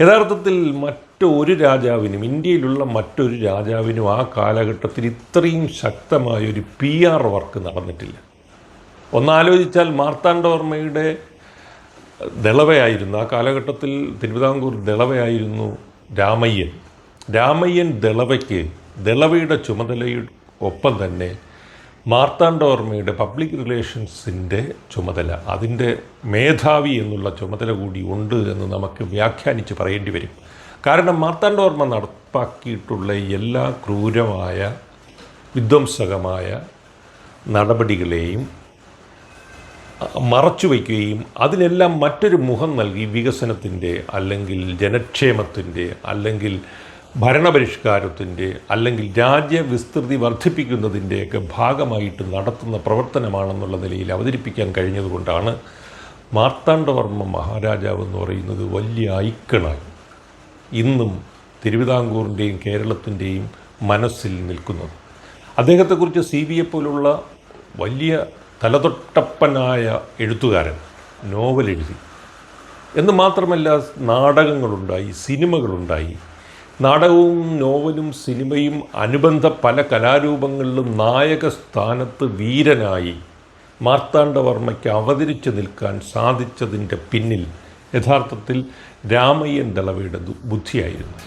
യഥാർത്ഥത്തിൽ മറ്റൊരു രാജാവിനും ഇന്ത്യയിലുള്ള മറ്റൊരു രാജാവിനും ആ കാലഘട്ടത്തിൽ ഇത്രയും ശക്തമായ ഒരു പി ആർ വർക്ക് നടന്നിട്ടില്ല. ഒന്നാലോചിച്ചാൽ മാർത്താണ്ഡവർമ്മയുടെ ദളവയായിരുന്നു ആ കാലഘട്ടത്തിൽ തിരുവിതാംകൂർ ദളവയായിരുന്നു രാമയ്യൻ. രാമയ്യൻ ദളവയ്ക്ക് ദളവയുടെ ചുമതലയുടെ ഒപ്പം തന്നെ മാർത്താണ്ഡവർമ്മയുടെ പബ്ലിക് റിലേഷൻസിന്റെ ചുമതല അതിന്റെ മേധാവി എന്നുള്ള ചുമതല കൂടി ഉണ്ട് എന്ന് നമുക്ക് വ്യാഖ്യാനിച്ച് പറയേണ്ടി വരും. കാരണം മാർത്താണ്ഡവർമ്മ നടപ്പാക്കിയിട്ടുള്ള എല്ലാ ക്രൂരമായ വിധ്വംസകമായ നടപടികളെയും മറച്ചു വയ്ക്കുകയും അതിനെല്ലാം മറ്റൊരു മുഖം നൽകി വികസനത്തിന്റെ അല്ലെങ്കിൽ ജനക്ഷേമത്തിന്റെ അല്ലെങ്കിൽ ഭരണപരിഷ്കാരത്തിന്റെ അല്ലെങ്കിൽ രാജ്യവിസ്തൃതി വർദ്ധിപ്പിക്കുന്നതിന്റെയൊക്കെ ഭാഗമായിട്ട് നടത്തുന്ന പ്രവർത്തനമാണെന്നുള്ള നിലയിൽ അവതരിപ്പിക്കാൻ കഴിഞ്ഞതുകൊണ്ടാണ് മാർത്താണ്ഡവർമ്മ മഹാരാജാവ് എന്ന് പറയുന്നത് വലിയ ഐക്കണായി ഇന്നും തിരുവിതാംകൂറിന്റെയും കേരളത്തിന്റെയും മനസ്സിൽ നിൽക്കുന്നത്. അദ്ദേഹത്തെക്കുറിച്ച് സി ബി എ പോലുള്ള വലിയ തലതൊട്ടപ്പനായ എഴുത്തുകാരൻ നോവൽ എഴുതി എന്ന് മാത്രമല്ല നാടകങ്ങളുണ്ടായി സിനിമകളുണ്ടായി. നാടകവും നോവലും സിനിമയും അനുബന്ധ പല കലാരൂപങ്ങളിലും നായക സ്ഥാനത്ത് വീരനായി മാർത്താണ്ഡവർമ്മയ്ക്ക് അവതരിച്ചു നിൽക്കാൻ സാധിച്ചതിന്റെ പിന്നിൽ യഥാർത്ഥത്തിൽ രാമയ്യൻ ദളവയുടെ ബുദ്ധിയായിരുന്നു.